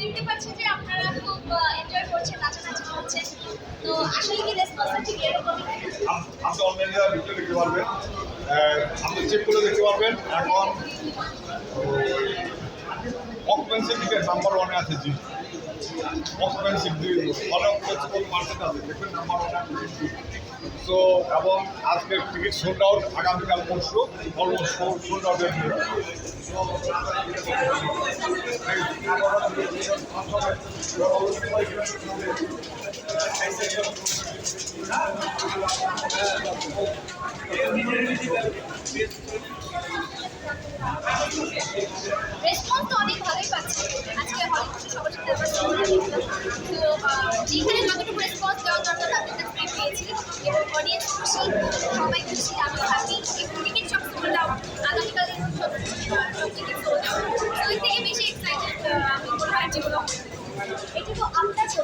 দেখতে পাচ্ছি যে আপনারা খুব এনজয় করছেন, নাচানাচি করছেন। তো আসলে কি রেসপন্সটা ঠিক এরকমই? আপনি অনলাইনে ভিডিও দেখতে পারবেন। আপনি চেক করে দেখতে পারবেন। এখন অকুপেন্সি দিকে নাম্বার ওয়ানে আছে জি অকুপেন্সি অনেক কোন মার্কেট আছে? দেখবেন নাম্বার ওয়ানে আছে তো এবং আজকে টিকিট সোল্ড আউট আগামীকাল পরশু অলমোস্ট সোল্ড আউট রেসপন্স তো অনেক ভালোই পাচ্ছি। আজকে খুশি সবার সাথে আহ, যেখানে যতটুকু রেসপন্স দেওয়ার দরকার থেকে ফ্রি পেয়েছি। এবং অডিয়েন্স খুশি সবাই খুশি আমি হ্যাপি এবং টিকিট সব সোল্ড আউট আগামীকালে সব এটা তো ছবি।